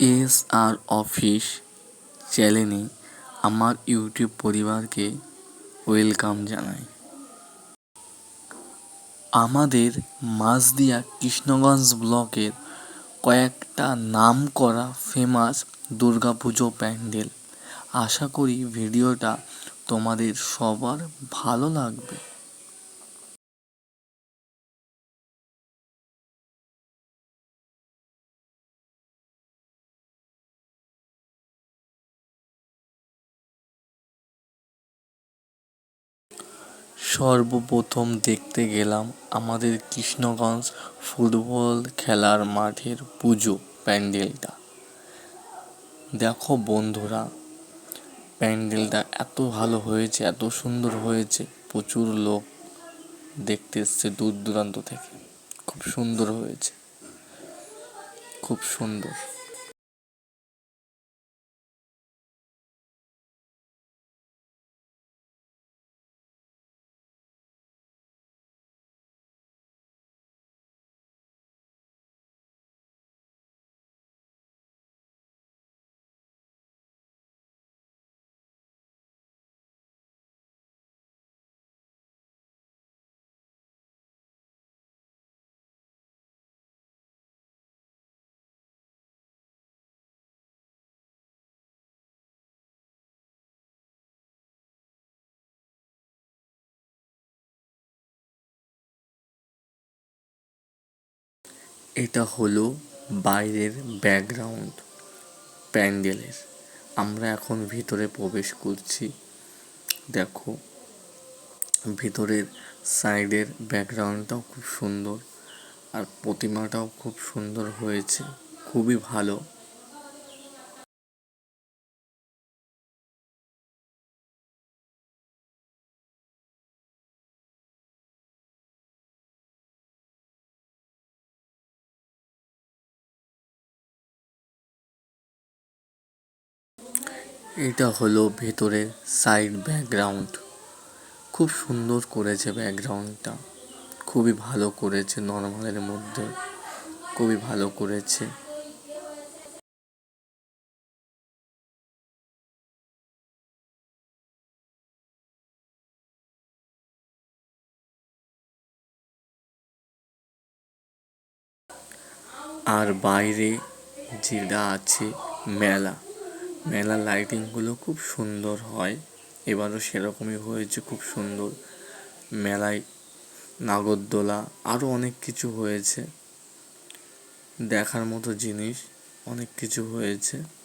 S আর office চ্যানেলে আমার YouTube পরিবারকে ওয়েলকাম জানাই। আমাদের মাঝদিয়া কৃষ্ণগঞ্জ ব্লকের কয়েকটা নামকরা ফেমাস দুর্গা পুজো প্যান্ডেল। আশা করি ভিডিওটা তোমাদের সবার ভালো লাগবে। সর্বপ্রথম দেখতে গেলাম আমাদের কৃষ্ণগঞ্জ ফুটবল খেলার মাঠের পুজো প্যান্ডেলটা। দেখো বন্ধুরা, প্যান্ডেলটা এত ভালো হয়েছে, এত সুন্দর হয়েছে, প্রচুর লোক দেখতে এসছে দূর দূরান্ত থেকে। খুব সুন্দর হয়েছে। খুব সুন্দর। এটা হলো বাইরের ব্যাকগ্রাউন্ড প্যান্ডেলের। আমরা এখন ভিতরে প্রবেশ করছি। দেখো, ভিতরের সাইডের ব্যাকগ্রাউন্ডটাও খুব সুন্দর আর প্রতিমাটাও খুব সুন্দর হয়েছে। খুবই ভালো। এটা হলো ভেতরের সাইড ব্যাকগ্রাউন্ড খুব সুন্দর করেছে ব্যাকগ্রাউন্ডটা খুবই ভালো করেছে নর্মালের মধ্যে। খুবই ভালো করেছে। আর বাইরে যেটা আছে, মেলা। মেলার লাইটিংগুলো খুব সুন্দর হয়। এবারও সেরকমই হয়েছে, খুব সুন্দর। মেলায় নাগরদোলা আরও অনেক কিছু হয়েছে। দেখার মতো জিনিস অনেক কিছু হয়েছে।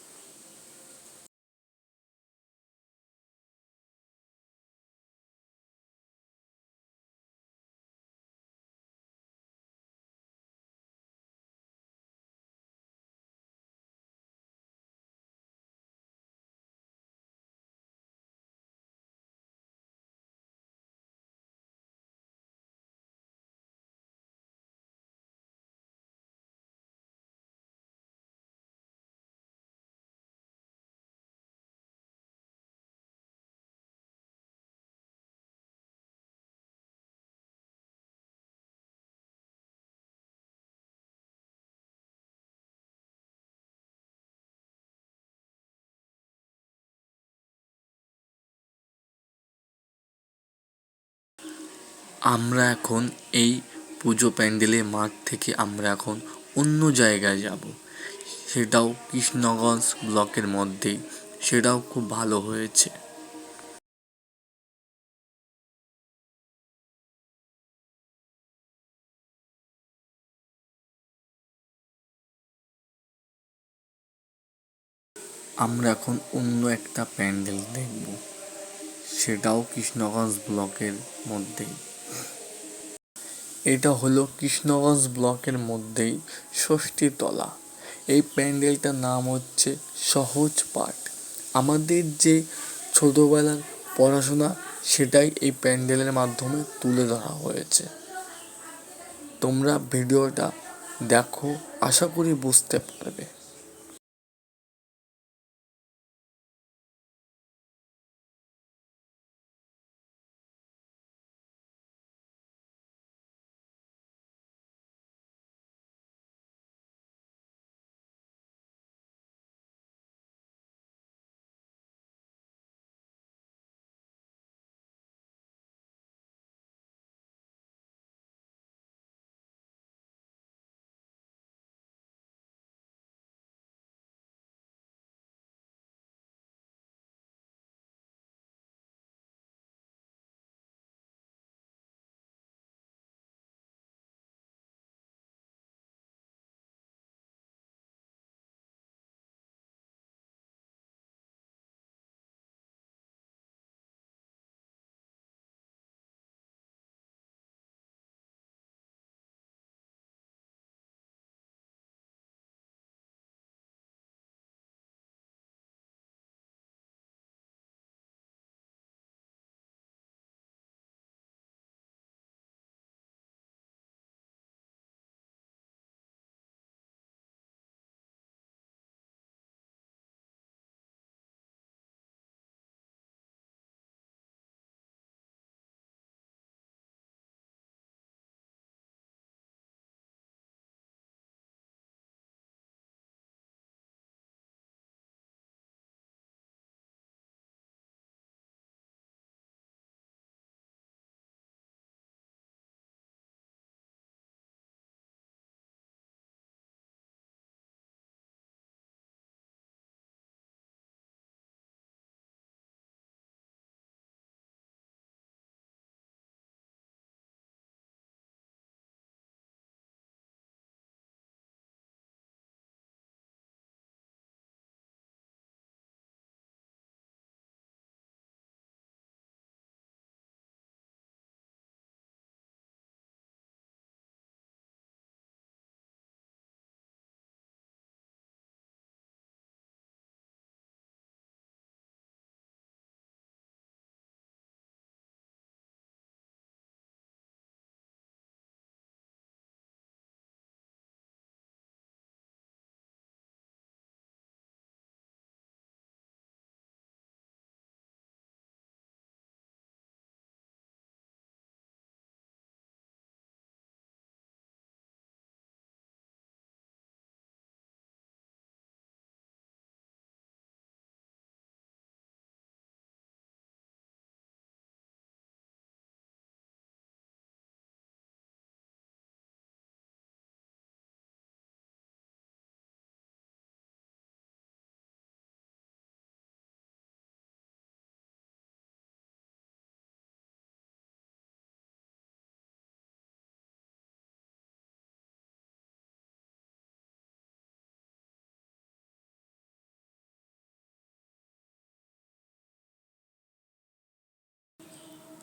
আমরা এখন এই পুজো প্যান্ডেলের মাঠ থেকে আমরা এখন অন্য জায়গায় যাব। সেটাও কৃষ্ণগঞ্জ ব্লকের মধ্যেই। সেটাও খুব ভালো হয়েছে। আমরা এখন অন্য একটা প্যান্ডেল দেখব। সেটাও কৃষ্ণগঞ্জ ব্লকের মধ্যেই। এটা হলো কৃষ্ণগঞ্জ ব্লকের মধ্যেই ষষ্ঠীতলা এই প্যান্ডেলটার নাম হচ্ছে সহজ পাঠ। আমাদের যে ছোটোবেলার পড়াশোনা, সেটাই এই প্যান্ডেলের মাধ্যমে তুলে ধরা হয়েছে। তোমরা ভিডিওটা দেখো, আশা করি বুঝতে পারবে।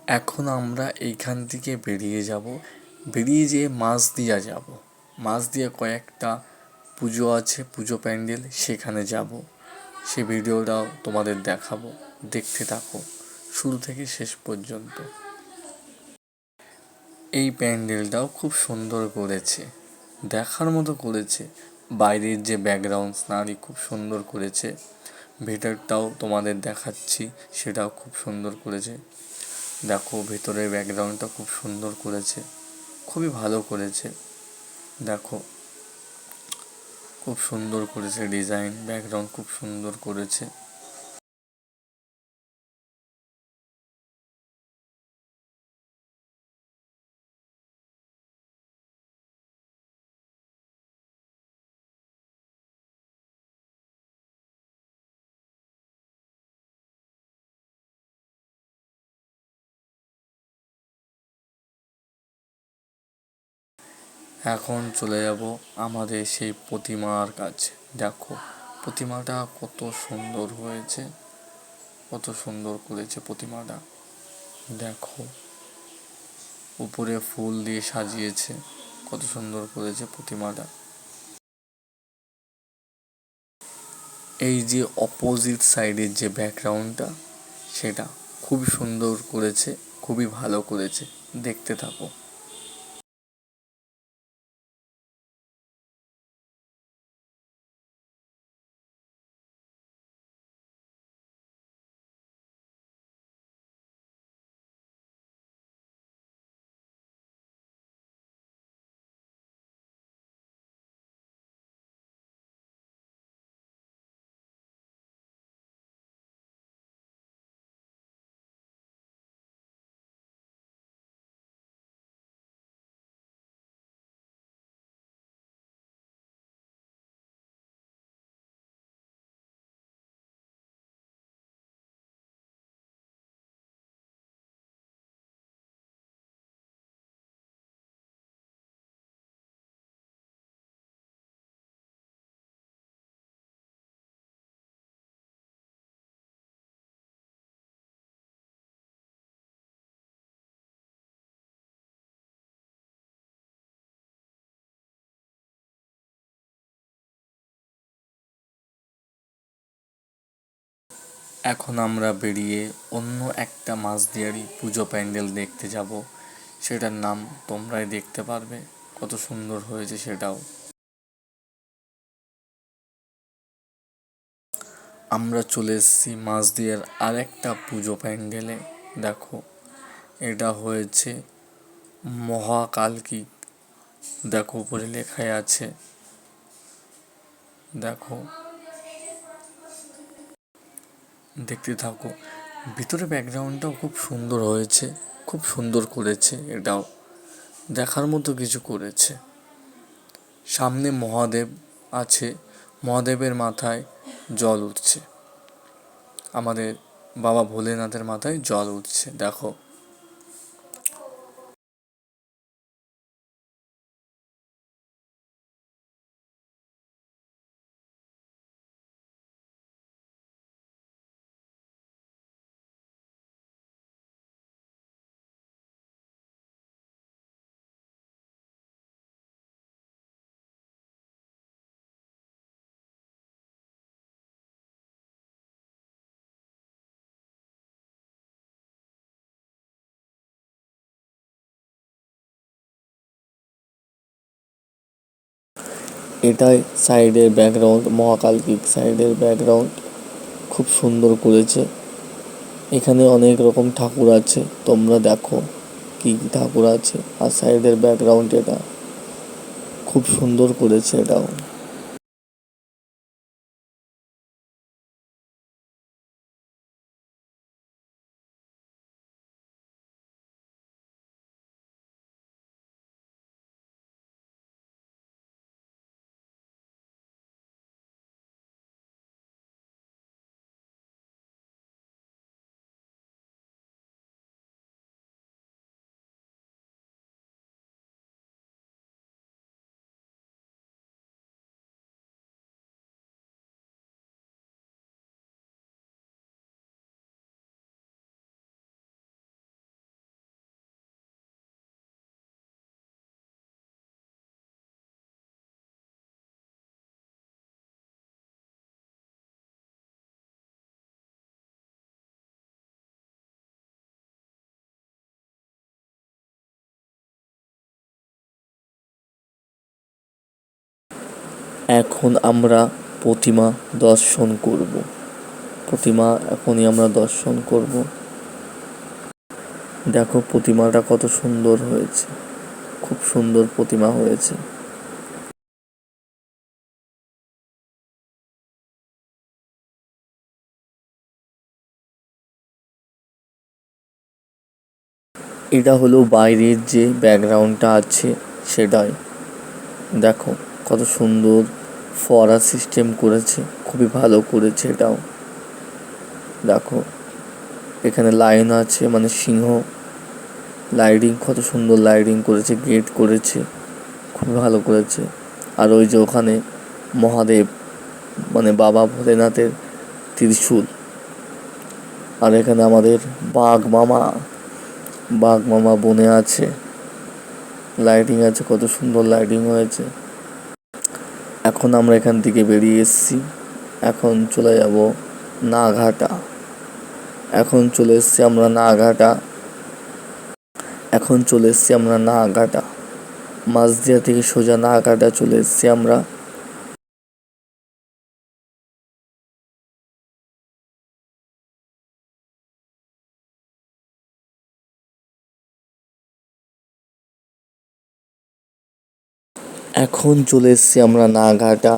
এখন আমরা এইখান থেকে বেরিয়ে যাব। বেরিয়ে যেয়ে মাঝদিয়া যাব। মাঝদিয়া কয়েকটা পুজো আছে, পুজো প্যান্ডেল, সেখানে যাব। সে ভিডিওটাও তোমাদের দেখাবো। দেখতে থাকো। শুরু থেকে শেষ পর্যন্ত। এই প্যান্ডেলটাও খুব সুন্দর করেছে। দেখার মতো করেছে। বাইরের যে ব্যাকগ্রাউন্ড নারী খুব সুন্দর করেছে। ভেটারটাও তোমাদের দেখাচ্ছি, সেটাও খুব সুন্দর করেছে। দেখো, ভেতরের ব্যাকগ্রাউন্ডটা খুব সুন্দর করেছে, খুবই ভালো করেছে। দেখো, খুব সুন্দর করেছে ডিজাইন ব্যাকগ্রাউন্ড খুব সুন্দর করেছে। এখন চলে যাব আমাদের সেই প্রতিমার কাছে। দেখো, প্রতিমাটা কত সুন্দর হয়েছে, কত সুন্দর করেছে প্রতিমাটা। দেখো, উপরে ফুল দিয়ে সাজিয়েছে, কত সুন্দর করেছে প্রতিমাটা। এই যে অপোজিট সাইডের যে ব্যাকগ্রাউন্ডটা সেটা খুবই সুন্দর করেছে, খুবই ভালো করেছে। দেখতে থাকো। এখন আমরা বেরিয়ে অন্য একটা মাঝদিয়ারি পুজো প্যান্ডেল দেখতে যাব। সেটার নাম তোমরাই দেখতে পারবে। কত সুন্দর হয়েছে সেটাও। আমরা চলে এসেছি মাঝদিয়ার আরেকটা পুজো প্যান্ডেলে। দেখো, এটা হয়েছে মহাকালকি দেখো, উপরে লেখায় আছে। দেখো দেখতে থাকো। ভিতরে ব্যাকগ্রাউন্ডটাও খুব সুন্দর হয়েছে, খুব সুন্দর করেছে এটাও। দেখার মতো কিছু করেছে। সামনে মহাদেব আছে, মহাদেবের মাথায় জল উঠছে। আমাদের বাবা ভোলেনাথের মাথায় জল উঠছে, দেখো। এটাই সাইডের ব্যাকগ্রাউন্ড মহাকালকির সাইডের ব্যাকগ্রাউন্ড খুব সুন্দর করেছে। এখানে অনেক রকম ঠাকুর আছে, তোমরা দেখো কি কি ঠাকুর আছে। আর সাইডের ব্যাকগ্রাউন্ড এটা, খুব সুন্দর করেছে এটাও। এখন আমরা প্রতিমা দর্শন করব। প্রতিমা, এখনই আমরা দর্শন করব। দেখো, প্রতিমাটা কত সুন্দর হয়েছে। খুব সুন্দর প্রতিমা হয়েছে। এটা হলো বাইরের যে ব্যাকগ্রাউন্ডটা আছে, সেটাই। দেখো, কত সুন্দর ফরা সিস্টেম করেছে, খুবই ভালো করেছে এটাও। দেখো, এখানে লাইন আছে মানে সিংহ লাইটিং, কত সুন্দর লাইটিং করেছে, গেট করেছে খুব ভালো করেছে। আর ওই যে ওখানে মহাদেব মানে বাবা ভোলেনাথের ত্রিশূল। আর এখানে আমাদের বাঘ মামা বাঘ মামা বনে আছে। লাইটিং আছে, কত সুন্দর লাইটিং হয়েছে। এখন আমরা এখান থেকে বেরিয়ে এসেছি। এখন চলে যাব নাঘাটা। এখন চলে এসেছি আমরা নাঘাটা। এখন চলে এসেছি আমরা নাঘাটা। মাঝদিয়া থেকে সোজা নাঘাটা চলে এসেছি আমরা। এখন চলে এসেছি আমরা নাঘাটা।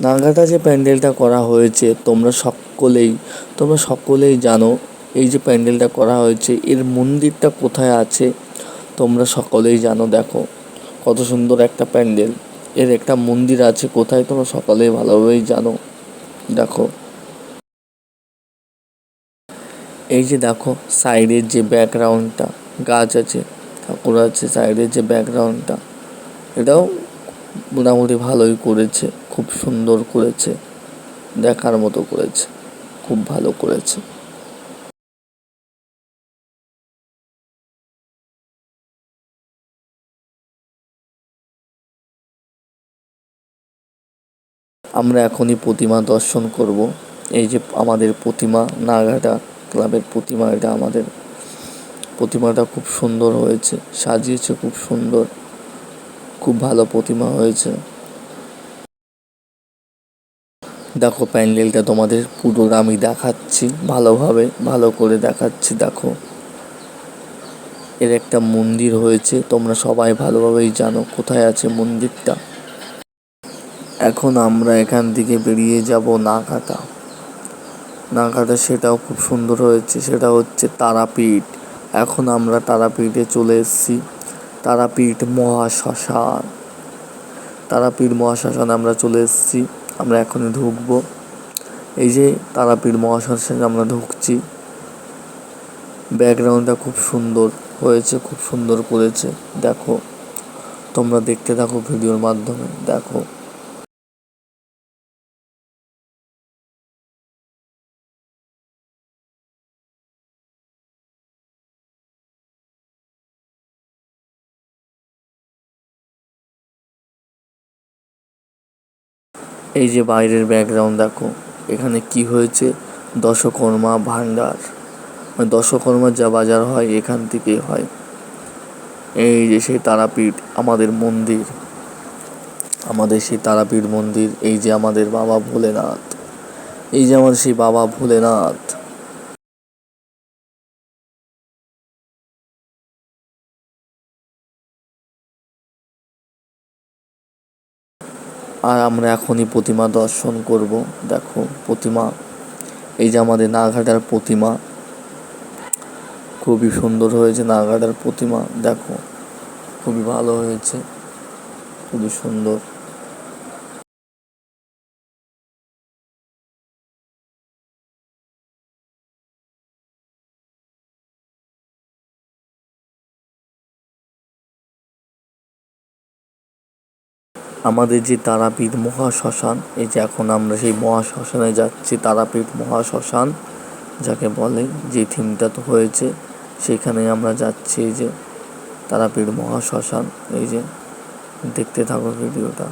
নাঘাটা যে প্যান্ডেলটা করা হয়েছে, তোমরা সকলেই তোমরা সকলেই জানো এই যে প্যান্ডেলটা করা হয়েছে, এর মন্দিরটা কোথায় আছে, তোমরা সকলেই জানো। দেখো, কত সুন্দর একটা প্যান্ডেল। এর একটা মন্দির আছে, কোথায় তোমরা সকলেই ভালোভাবেই জানো। দেখো। এই যে দেখো, সাইডের যে ব্যাকগ্রাউন্ডটা, গাছ আছে, ঠাকুর আছে, সাইডের যে ব্যাকগ্রাউন্ডটা। এটাও মোটামুটি ভালোই করেছে, খুব সুন্দর করেছে, দেখার মতো করেছে, খুব ভালো করেছে। আমরা এখনই প্রতিমা দর্শন করব। এই যে আমাদের প্রতিমা, নাগাটা ক্লাবের প্রতিমা, এটা আমাদের। প্রতিমাটা খুব সুন্দর হয়েছে, সাজিয়েছে খুব সুন্দর। খুব ভালো প্রতিমা হয়েছে। দেখো প্যান্ডেলটা তোমাদের পুরো আমি দেখাচ্ছি, ভালোভাবে ভালো করে দেখাচ্ছি, দেখো। এর একটা মন্দির হয়েছে, তোমরা সবাই ভালোভাবেই জানো কোথায় আছে মন্দিরটা। এখন আমরা এখান থেকে বেরিয়ে যাব নাকাটা নাকাটা সেটাও খুব সুন্দর হয়েছে, সেটা হচ্ছে তারাপীঠ। এখন আমরা তারাপীঠে চলে এসেছি। তারাপীঠ মহাশ্মশান। তারাপীঠ মহাশ্মশানে আমরা চলে এসেছি, আমরা এখনই ঢুকব। এই যে তারাপীঠ মহাশ্মশানে আমরা ঢুকছি, ব্যাকগ্রাউন্ডটা খুব সুন্দর হয়েছে, খুব সুন্দর করেছে। দেখো, তোমরা দেখতে থাকো ভিডিওর মাধ্যমে। দেখো এই যে বাইরের ব্যাকগ্রাউন্ড দেখো, এখানে কি হয়েছে? দশকর্মা ভাণ্ডার মানে দশকর্মার যা বাজার হয়, এখান থেকেই হয়। এই যে সেই তারাপীঠ, আমাদের মন্দির। আমাদের সেই তারাপীঠ মন্দির, এই যে আমাদের বাবা ভোলেনাথ। এই যে আমাদের সেই বাবা ভোলেনাথ। আর আমরা এখনই প্রতিমা দর্শন করব। দেখো, প্রতিমা। এই যে আমাদের নাঘাটার প্রতিমা। খুবই সুন্দর হয়েছে নাঘাটার প্রতিমা। দেখো, খুবই ভালো হয়েছে। খুবই সুন্দর। আমাদের যে তারাপীঠ মহাশ্মশান, এই যে এখন আমরা সেই মহাশ্মশানে যাচ্ছি, তারাপীঠ মহাশ্মশান, যাকে বলে যে থিমটা তো হয়েছে, সেখানে আমরা যাচ্ছি এই যে তারাপীঠ মহাশ্মশান, এই যে দেখতে থাকো ভিডিওটা।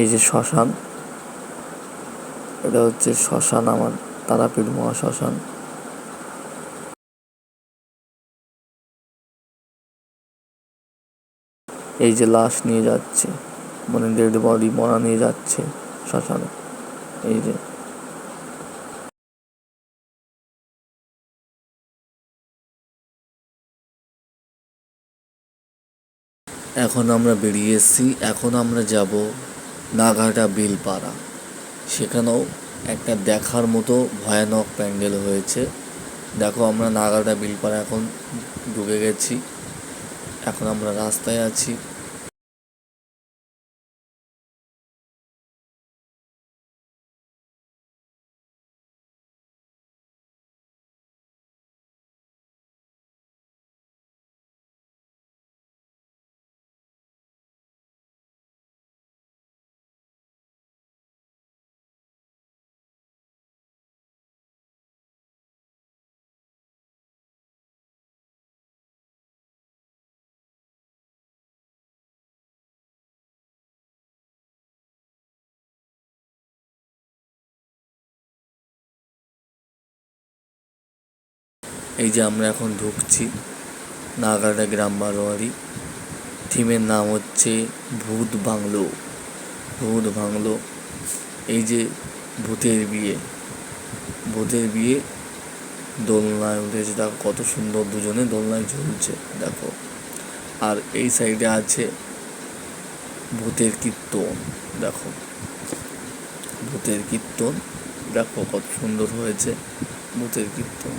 এই যে শ্মশান, এটা হচ্ছে শ্মশান, আমার তারাপীঠ মহাশ্মশান। এই যে লাশ নিয়ে যাচ্ছে মানে ডেড বডি মরা নিয়ে যাচ্ছে শ্মশানে। এই যে এখন আমরা বেরিয়ে এসেছি, এখন আমরা যাব নাঘাটা বিলপাড়া। সেখানেও একটা দেখার মতো ভয়ানক প্যান্ডেল হয়েছে। দেখো আমরা নাগাটা বিলপাড়া এখন ঢুকে গেছি। এখন আমরা রাস্তায় আছি। এই যে আমরা এখন ঢুকছি, নাগাড়া গ্রাম বারোয়ারি। থিমের নাম হচ্ছে ভূত বাংলো ভূত বাংলো এই যে ভূতের বিয়ে ভূতের বিয়ে, দোলনায় উঠেছে। দেখো কত সুন্দর দুজনে দোলনায় ঝুলছে, দেখো। আর এই সাইডে আছে ভূতের কীর্তন, দেখো। ভূতের কীর্তন, দেখো কত সুন্দর হয়েছে ভূতের কীর্তন।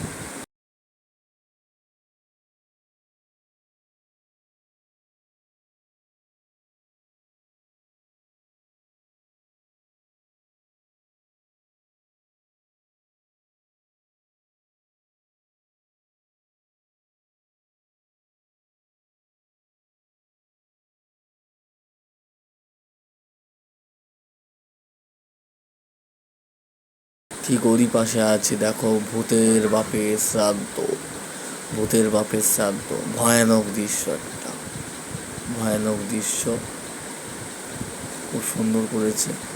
ঠিক ওরই পাশে আছে, দেখো, ভূতের বাপের শ্রাদ্ধ ভূতের বাপের শ্রাদ্ধ ভয়ানক দৃশ্য একটা, ভয়ানক দৃশ্য। খুব সুন্দর করেছে।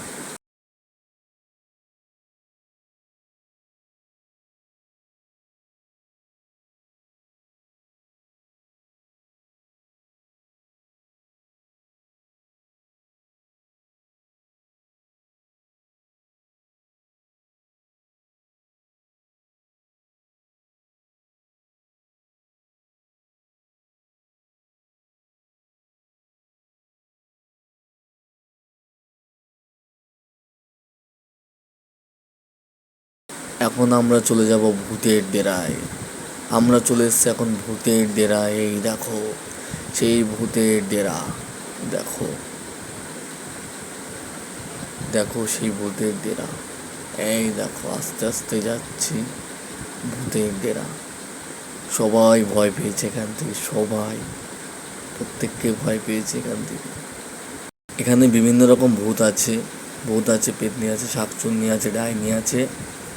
এখন আমরা চলে যাব ভূতের ডেরায়। আমরা চলে এসেছি এখন ভূতের ডেরায়। এই দেখো, সেই ভূতের ডেরা। দেখো দেখো সেই ভূতের ডেরা। এই দেখো, আস্তে আস্তে যাচ্ছি ভূতের ডেরা। সবাই ভয় পেয়েছে এখান থেকে, সবাই। প্রত্যেককে ভয় পেয়েছে এখান থেকে। এখানে বিভিন্ন রকম ভূত আছে। ভূত আছে, পেতনি আছে, শাকচুন্নি আছে, ডাইনি আছে।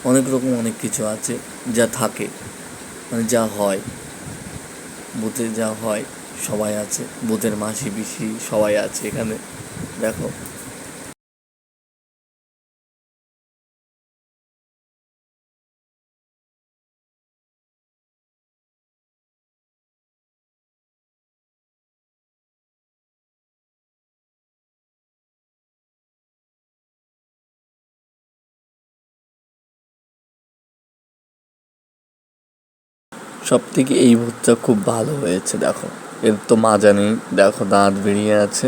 অনেক রকম অনেক কিছু আছে যা থাকে। মানে যা হয়। বুথে যা হয়, সবাই আছে। বুথের মাসি, পিসি সবাই আছে এখানে। দেখো। সব থেকে এই ভূতটা খুব ভালো হয়েছে, দেখো। এর তো মাজা নেই দেখো দাঁত বেরিয়ে আছে।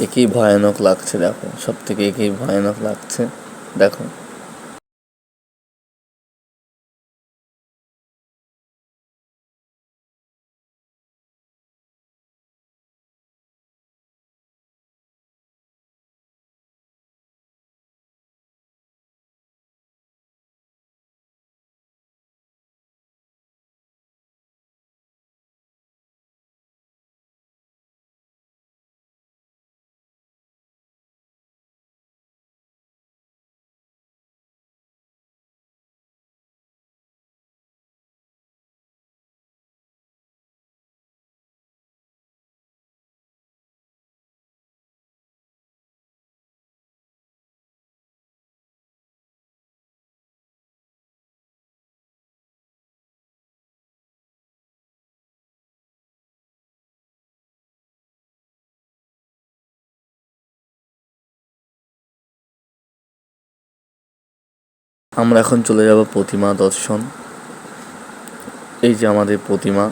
একেই ভয়ানক লাগছে, দেখো। সব থেকে একেই ভয়ানক লাগছে, দেখো। আমরা এখন চলে যাব প্রতিমা দর্শন। এই যে আমাদের প্রতিমা,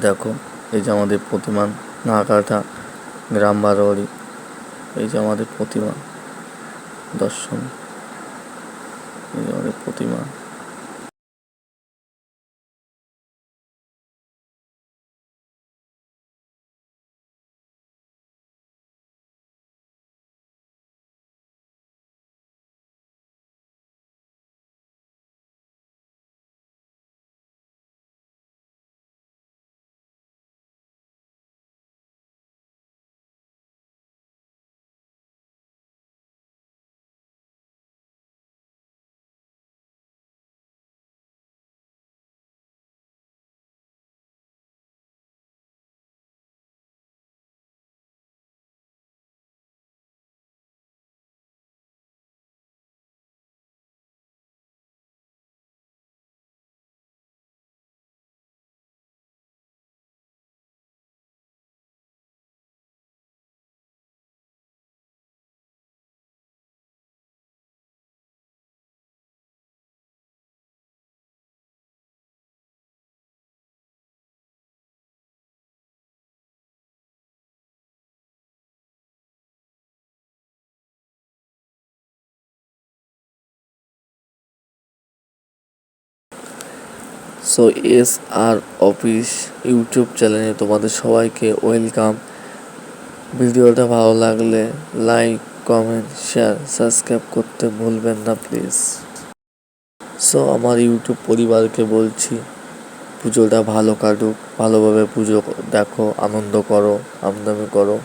দেখো, এই যে আমাদের প্রতিমা নাকাটা গ্রাম বারোয়ারি, এই যে আমাদের প্রতিমা দর্শন। এই যে আমাদের প্রতিমা। So S R office YouTube চ্যানেলে তোমাদের সবাইকে ওয়েলকাম ভিডিওটা ভালো লাগলে লাইক কমেন্ট শেয়ার সাবস্ক্রাইব করতে ভুলবেন না প্লিজ সো আমার ইউটিউব পরিবারকে বলছি, পুজোটা ভালো কাটুক, ভালোভাবে পুজো দেখো, আনন্দ করো আমদামি করো।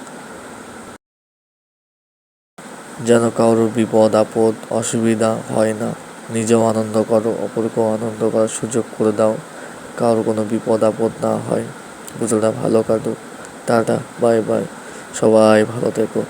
যেন কারোর বিপদ আপদ, অসুবিধা হয় না। নিজেও আনন্দ করো, অপরকেও আনন্দ করার সুযোগ করে দাও। কারোর কোনো বিপদ আপদ না হয়। পুজোটা ভালো কাটুক। Tata, bye bye. সবাই ভালো থেকো।